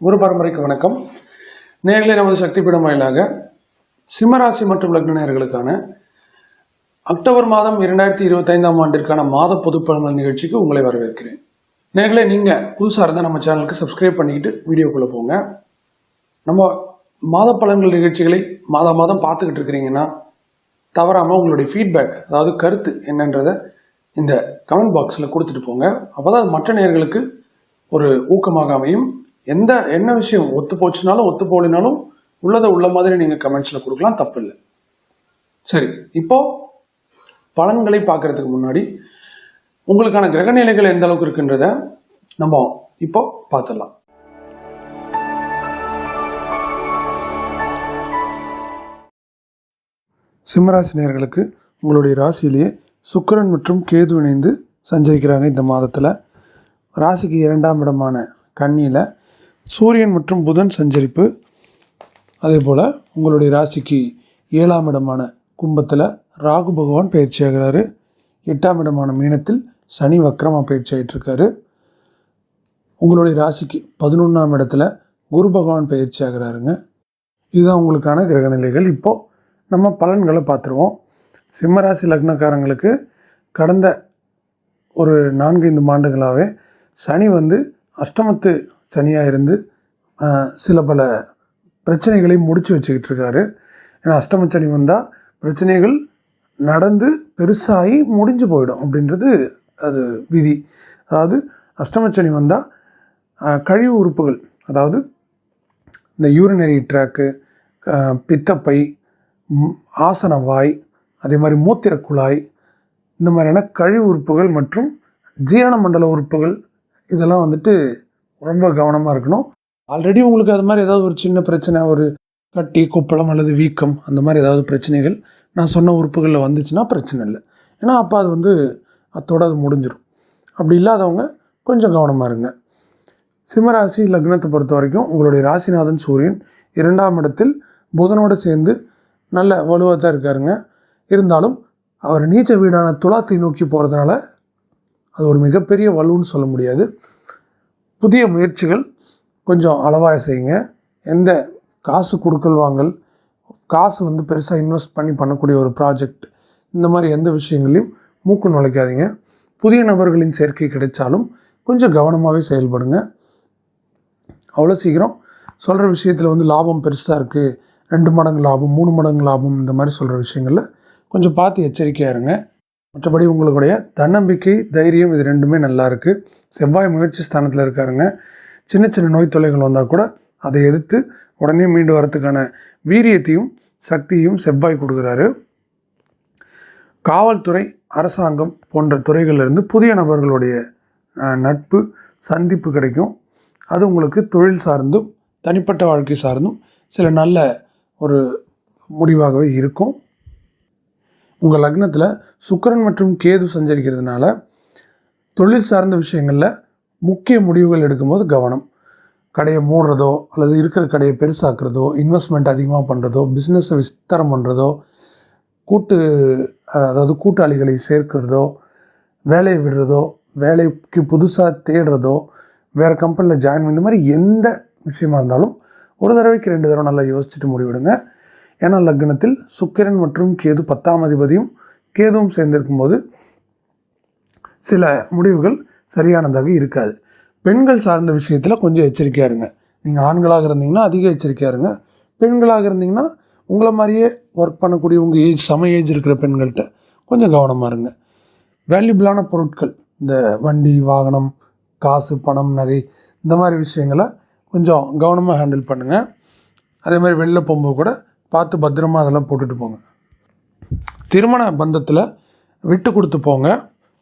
குரு பரம்பரைக்கு வணக்கம். நேர்களே நமது சக்தி பீடம் வாயிலாக சிம்மராசி மற்றும் லக்னநேயர்களுக்கான அக்டோபர் மாதம் இரண்டாயிரத்தி இருபத்தைந்தாம் ஆண்டிற்கான மாத பொது நிகழ்ச்சிக்கு உங்களை வரவேற்கிறேன். நேர்களே நீங்கள் புதுசாக இருந்தால் நம்ம சேனலுக்கு சப்ஸ்கிரைப் பண்ணிக்கிட்டு வீடியோக்குள்ளே போங்க. நம்ம மாத பலன்கள் நிகழ்ச்சிகளை மாதம் மாதம் பார்த்துக்கிட்டு இருக்கிறீங்கன்னா தவறாமல் உங்களுடைய ஃபீட்பேக் அதாவது கருத்து என்னன்றதை இந்த கமெண்ட் பாக்ஸில் கொடுத்துட்டு போங்க. அப்போ தான் மற்ற நேர்களுக்கு ஒரு ஊக்கமாக அமையும். எந்த என்ன விஷயம் ஒத்து போச்சுனாலும் ஒத்து போலினாலும் உள்ளதை உள்ள மாதிரி நீங்கள் கமெண்ட்ஸில் கொடுக்கலாம் தப்பு இல்லை சரி இப்போ பலன்களை பார்க்கறதுக்கு முன்னாடி உங்களுக்கான கிரக நிலைகள் எந்த அளவுக்கு இருக்குன்றத நம்ம இப்போ பார்த்துடலாம். சிம்மராசினியர்களுக்கு உங்களுடைய ராசியிலேயே சுக்கரன் மற்றும் கேது இணைந்து சஞ்சரிக்கிறாங்க இந்த மாதத்தில். ராசிக்கு இரண்டாம் இடமான கன்னியில் சூரியன் மற்றும் புதன் சஞ்சரிப்பு. அதே போல் உங்களுடைய ராசிக்கு ஏழாம் இடமான கும்பத்தில் ராகு பகவான் பயிற்சி ஆகிறாரு. எட்டாம் இடமான மீனத்தில் சனி வக்ரமாக பயிற்சி ஆகிட்டுருக்காரு உங்களுடைய ராசிக்கு பதினொன்றாம் இடத்துல குரு பகவான் பயிற்சி ஆகிறாருங்க. இதுதான் உங்களுக்கான கிரகநிலைகள் இப்போது நம்ம பலன்களை பார்த்துருவோம். சிம்மராசி லக்னக்காரங்களுக்கு கடந்த ஒரு நான்கைந்து ஆண்டுகளாகவே சனி வந்து அஷ்டமத்து சனியாக இருந்து சில பல பிரச்சனைகளை முடித்து வச்சுக்கிட்டு இருக்காரு ஏன்னா அஷ்டம சனி வந்தால் பிரச்சனைகள் நடந்து பெருசாகி முடிஞ்சு போயிடும் அப்படின்றது அது விதி. அதாவது அஷ்டமச்சனி வந்தால் கழிவு உறுப்புகள் அதாவது இந்த யூரினரி ட்ராக்கு பித்தப்பை ஆசன வாய் அதே மாதிரி மூத்திர குழாய் இந்த மாதிரியான கழிவு உறுப்புகள் மற்றும் ஜீரண மண்டல உறுப்புகள் இதெல்லாம் வந்துட்டு ரொம்ப கவனமாக இருக்கணும். ஆல்ரெடி உங்களுக்கு அது மாதிரி ஏதாவது ஒரு சின்ன பிரச்சனை ஒரு கட்டி குப்பளம் அல்லது வீக்கம் அந்த மாதிரி ஏதாவது பிரச்சனைகள் நான் சொன்ன உறுப்புகளில் வந்துச்சுன்னா பிரச்சனை இல்லை. ஏன்னா அப்போ அது வந்து அத்தோடு அது முடிஞ்சிடும் அப்படி இல்லாதவங்க கொஞ்சம் கவனமாக இருங்க. சிம்மராசி லக்னத்தை பொறுத்த வரைக்கும் உங்களுடைய ராசிநாதன் சூரியன் இரண்டாம் இடத்தில் புதனோடு சேர்ந்து நல்ல வலுவாக தான் இருக்காருங்க. இருந்தாலும் அவர் நீச்ச வீடான துலாத்தை நோக்கி போகிறதுனால அது ஒரு மிகப்பெரிய வலுன்னு சொல்ல முடியாது. புதிய முயற்சிகள் கொஞ்சம் அளவாக செய்யுங்க. எந்த காசு கொடுக்கல் வாங்கல் காசு வந்து பெருசாக இன்வெஸ்ட் பண்ணி பண்ணக்கூடிய ஒரு ப்ராஜெக்ட் இந்த மாதிரி எந்த விஷயங்களையும் மூக்கு நுழைக்காதீங்க. புதிய நபர்களின் சேர்க்கை கிடைச்சாலும் கொஞ்சம் கவனமாகவே செயல்படுங்க. அவ்வளோ சீக்கிரம் சொல்கிற விஷயத்தில் வந்து லாபம் பெருசாக இருக்குது ரெண்டு மடங்கு லாபம் மூணு மடங்கு லாபம் இந்த மாதிரி சொல்கிற விஷயங்களில் கொஞ்சம் பார்த்து எச்சரிக்கையாக இருங்க. மற்றபடி உங்களுடைய தன்னம்பிக்கை தைரியம் இது ரெண்டுமே நல்லா இருக்குது செவ்வாய் முயற்சி ஸ்தானத்தில் இருக்காருங்க. சின்ன சின்ன நோய் தொல்லைகள் வந்தால் கூட அதை எதிர்த்து உடனே மீண்டு வரத்துக்கான வீரியத்தையும் சக்தியும் செவ்வாய் கொடுக்குறாரு. காவல்துறை அரசாங்கம் போன்ற துறைகளிலிருந்து புதிய நபர்களுடைய நட்பு சந்திப்பு கிடைக்கும். அது உங்களுக்கு தொழில் சார்ந்தும் தனிப்பட்ட வாழ்க்கை சார்ந்தும் சில நல்ல ஒரு முடிவாகவே இருக்கும். உங்கள் லக்னத்தில் சுக்கரன் மற்றும் கேது சஞ்சரிக்கிறதுனால தொழில் சார்ந்த விஷயங்களில் முக்கிய முடிவுகள் எடுக்கும்போது கவனம். கடையை மூடுறதோ அல்லது இருக்கிற கடையை பெருசாக்குறதோ இன்வெஸ்ட்மெண்ட் அதிகமாக பண்ணுறதோ பிஸ்னஸை விஸ்தாரம் பண்ணுறதோ கூட்டு அதாவது கூட்டாளிகளை சேர்க்கிறதோ வேலையை விடுறதோ வேலைக்கு புதுசாக தேடுறதோ வேறு கம்பெனியில் ஜாயின் பண்ண இந்த மாதிரி எந்த விஷயமா இருந்தாலும் ஒரு தடவைக்கு ரெண்டு தடவை நல்லா யோசிச்சுட்டு முடிவிடுங்க. ஏன்னா லக்னத்தில் சுக்கிரன் மற்றும் கேது பத்தாம் அதிபதியும் கேதுவும் சேர்ந்திருக்கும்போது சில முடிவுகள் சரியானதாக இருக்காது. பெண்கள் சார்ந்த விஷயத்தில் கொஞ்சம் எச்சரிக்கையாக இருங்க. நீங்கள் ஆண்களாக இருந்தீங்கன்னா அதிக எச்சரிக்கையாக இருங்க. பெண்களாக இருந்தீங்கன்னா உங்களை மாதிரியே ஒர்க் பண்ணக்கூடிய உங்கள் ஏஜ் சம ஏஜ் இருக்கிற பெண்கள்கிட்ட கொஞ்சம் கவனமாக இருங்க. வேல்யூபிளான பொருட்கள் இந்த வண்டி வாகனம் காசு பணம் நகை இந்த மாதிரி விஷயங்களை கொஞ்சம் கவனமாக ஹேண்டில் பண்ணுங்கள் அதே மாதிரி வெளில போகும்போது கூட பார்த்து பத்திரமா அதெல்லாம் போட்டுட்டு போங்க. திருமண பந்தத்தில் விட்டு கொடுத்து போங்க.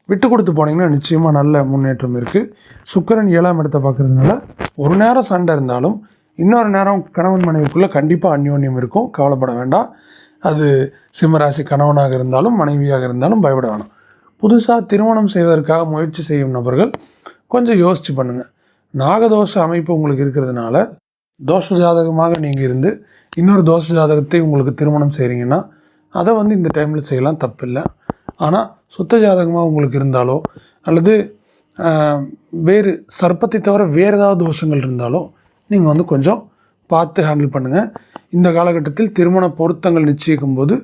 விட்டு கொடுத்து போனீங்கன்னா நிச்சயமாக நல்ல முன்னேற்றம் இருக்குது சுக்கிரன் ஏழாம் இடத்தை பார்க்கறதுனால ஒரு நேரம் சண்டை இருந்தாலும் இன்னொரு நேரம் கணவன் மனைவிக்குள்ளே கண்டிப்பாக அந்யோன்யம் இருக்கும். கவலைப்பட வேண்டாம். அது சிம்மராசி கணவனாக இருந்தாலும் மனைவியாக இருந்தாலும் பயப்பட வேணாம். புதுசாக திருமணம் செய்வதற்காக முயற்சி செய்யும் நபர்கள் கொஞ்சம் யோசித்து பண்ணுங்கள் நாகதோஷ அமைப்பு உங்களுக்கு இருக்கிறதுனால தோஷ ஜாதகமாக நீங்கள் இருந்து இன்னொரு தோஷ ஜாதகத்தை உங்களுக்கு திருமணம் செய்கிறீங்கன்னா அதை வந்து இந்த டைமில் செய்யலாம் தப்பில்லை. ஆனால் சுத்த ஜாதகமாக உங்களுக்கு இருந்தாலோ அல்லது வேறு சர்ப்பத்தை தவிர வேறு ஏதாவது தோஷங்கள் இருந்தாலோ நீங்கள் வந்து கொஞ்சம் பார்த்து ஹேண்டில் பண்ணுங்கள் இந்த காலகட்டத்தில் திருமண பொருத்தங்கள் நிச்சயிக்கும் போது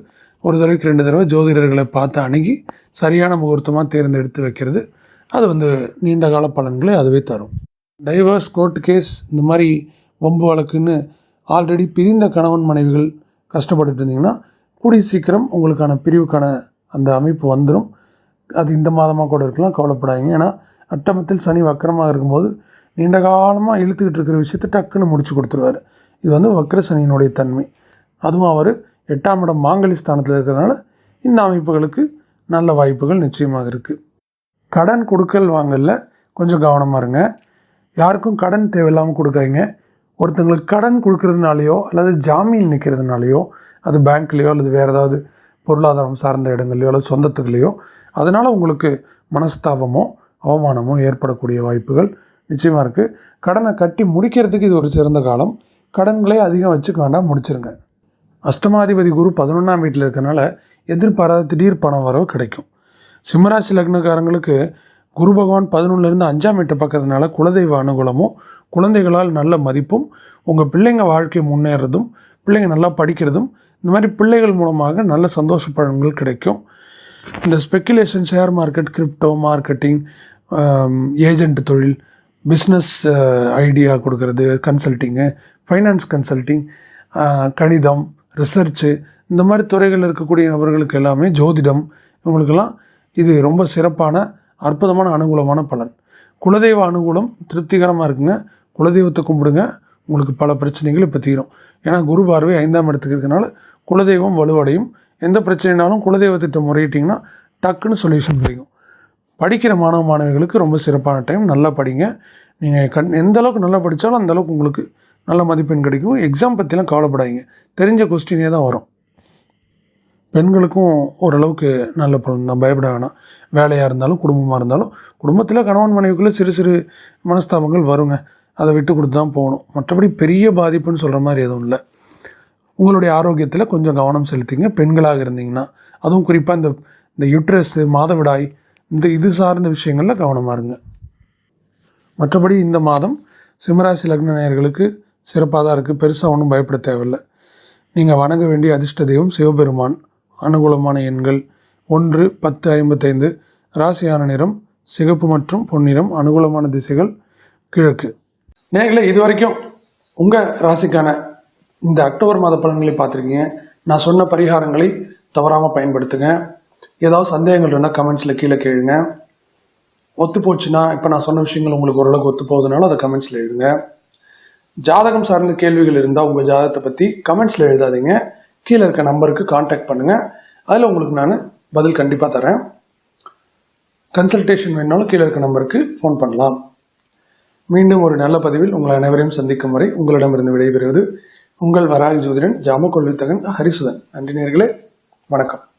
ஒரு தடவைக்கு ரெண்டு தடவை ஜோதிடர்களை பார்த்து அணுகி சரியான முகூர்த்தமாக தேர்ந்தெடுத்து வைக்கிறது. அது வந்து நீண்ட கால பலன்களை அதுவே தரும். டைவர்ஸ் கோர்ட் கேஸ் இந்த மாதிரி வம்பு வழக்குன்னு ஆல்ரெடி பிரிந்த கணவன் மனைவிகள் கஷ்டப்பட்டு இருந்தீங்கன்னா கூடிய சீக்கிரம் உங்களுக்கான பிரிவுக்கான அந்த அமைப்பு வந்துடும் அது இந்த மாதமாக கூட இருக்கலாம் கவலைப்படாதீங்க. ஏன்னா அட்டமத்தில் சனி வக்கரமாக இருக்கும்போது நீண்ட காலமாக இழுத்துக்கிட்டு இருக்கிற விஷயத்தை டக்குன்னு முடிச்சு கொடுத்துருவாரு. இது வந்து வக்கர சனியினுடைய தன்மை. அதுவும் அவர் எட்டாம் இடம் மாங்கலி ஸ்தானத்தில் இருக்கிறதுனால இந்த அமைப்புகளுக்கு நல்ல வாய்ப்புகள் நிச்சயமாக இருக்குது கடன் கொடுக்கல் வாங்கல கொஞ்சம் கவனமாக இருங்க. யாருக்கும் கடன் தேவையில்லாமல் கொடுக்காதீங்க. ஒருத்தங்களுக்கு கடன் கொடுக்கறதுனாலையோ அல்லது ஜாமீன் நிற்கிறதுனாலையோ அது பேங்க்லேயோ அல்லது வேறு ஏதாவது பொருளாதாரம் சார்ந்த இடங்கள்லையோ அல்லது சொந்தத்துக்குள்ளேயோ அதனால் உங்களுக்கு மனஸ்தாபமோ அவமானமோ ஏற்படக்கூடிய வாய்ப்புகள் நிச்சயமாக இருக்குது கடனை கட்டி முடிக்கிறதுக்கு இது ஒரு சிறந்த காலம். கடன்களே அதிகம் வச்சுக்க வேண்டாம் முடிச்சிருங்க. அஷ்டமாதிபதி குரு பதினொன்றாம் வீட்டில் இருக்கனால எதிர்பாராத திடீர் பணம் வரவு கிடைக்கும். சிம்மராசி லக்னக்காரங்களுக்கு குரு பகவான் பதினொன்றுலேருந்து அஞ்சாம் வீட்டை பார்க்கறதுனால குலதெய்வ அனுகூலமும் குழந்தைகளால் நல்ல மதிப்பும் உங்கள் பிள்ளைங்க வாழ்க்கை முன்னேறதும் பிள்ளைங்க நல்லா படிக்கிறதும் இந்த மாதிரி பிள்ளைகள் மூலமாக நல்ல சந்தோஷ பழங்கள் கிடைக்கும். இந்த speculation share market crypto marketing agent தொழில் பிஸ்னஸ் ஐடியா கொடுக்கறது கன்சல்ட்டிங்கு ஃபைனான்ஸ் கன்சல்ட்டிங் கணிதம் ரிசர்ச்சு இந்த மாதிரி துறைகளில் இருக்கக்கூடிய நபர்களுக்கு எல்லாமே ஜோதிடம் இவங்களுக்கெல்லாம் இது ரொம்ப சிறப்பான அற்புதமான அனுகூலமான பலன். குலதெய்வ அனுகூலம் திருப்திகரமாக இருக்குங்க. குலதெய்வத்தை கும்பிடுங்க. உங்களுக்கு பல பிரச்சனைகள் இப்போ தீரும். ஏன்னா குரு பார்வை ஐந்தாம் இடத்துக்கு இருக்கனால குலதெய்வம் வலுவடையும். எந்த பிரச்சனைனாலும் குலதெய்வத்திட்ட முறையிட்டிங்கன்னா டக்குன்னு சொல்யூஷன் கிடைக்கும். படிக்கிற மாணவ மாணவிகளுக்கு ரொம்ப சிறப்பான டைம் நல்லா படிங்க. நீங்கள் கண் எந்த அளவுக்கு நல்லா படித்தாலும் அந்த அளவுக்கு உங்களுக்கு நல்ல மதிப்பெண் கிடைக்கும். எக்ஸாம் பற்றிலாம் கவலைப்படாதீங்க. தெரிஞ்ச கொஸ்டினே தான் வரும். பெண்களுக்கும் ஓரளவுக்கு நல்ல பலன். தான் பயப்பட வேணாம். வேலையாக இருந்தாலும் குடும்பமாக இருந்தாலும் குடும்பத்தில் கணவன் மனைவிக்குள்ளே சிறு சிறு மனஸ்தாபங்கள் வருங்க. அதை விட்டு கொடுத்து தான் போகணும். மற்றபடி பெரிய பாதிப்புன்னு சொல்கிற மாதிரி எதுவும் இல்லை. உங்களுடைய ஆரோக்கியத்தில் கொஞ்சம் கவனம் செலுத்திங்க. பெண்களாக இருந்தீங்கன்னா அதுவும் குறிப்பாக இந்த இந்த யுட்ரஸ்ஸு மாதவிடாய் இந்த இது சார்ந்த விஷயங்களில் கவனமாக இருங்க. மற்றபடி இந்த மாதம் சிம்மராசி லக்ன நேயர்களுக்கு சிறப்பாக தான் இருக்குது பெருசாக ஒன்றும் பயப்பட தேவையில்லை. நீங்கள் வணங்க வேண்டிய அதிர்ஷ்ட தெய்வம் சிவபெருமான். அனுகூலமான எண்கள் ஒன்று பத்து ஐம்பத்தைந்து. ராசியான நிறம் சிகப்பு மற்றும் பொன்னிறம். அனுகூலமான திசைகள் கிழக்கு. நேர்களே இது வரைக்கும் உங்கள் ராசிக்கான இந்த அக்டோபர் மாத பலன்களை பார்த்துருக்கீங்க. நான் சொன்ன பரிகாரங்களை தவறாமல் பயன்படுத்துங்க. ஏதாவது சந்தேகங்கள் இருந்தால் கமெண்ட்ஸில் கீழே கேளுங்க. ஒத்து போச்சுன்னா இப்போ நான் சொன்ன விஷயங்கள் உங்களுக்கு ஓரளவுக்கு ஒத்து போகுதுனால அதை கமெண்ட்ஸில் எழுதுங்க. ஜாதகம் சார்ந்த கேள்விகள் இருந்தால் உங்கள் ஜாதகத்தை பற்றி கமெண்ட்ஸில் எழுதாதீங்க. கீழே இருக்க நம்பருக்கு காண்டாக்ட் பண்ணுங்கள் அதில் உங்களுக்கு நான் பதில் கண்டிப்பாக தரேன். கன்சல்டேஷன் வேணாலும் கீழே இருக்க நம்பருக்கு ஃபோன் பண்ணலாம். மீண்டும் ஒரு நல்ல பதிவில் உங்கள் அனைவரையும் சந்திக்கும் வரை உங்களிடமிருந்து விடைபெறுவது உங்கள் வராக ஜோதிடன் ஜாம கொள்வித்தகன் ஹரிசுதன். நன்றி நேர்களே. வணக்கம்.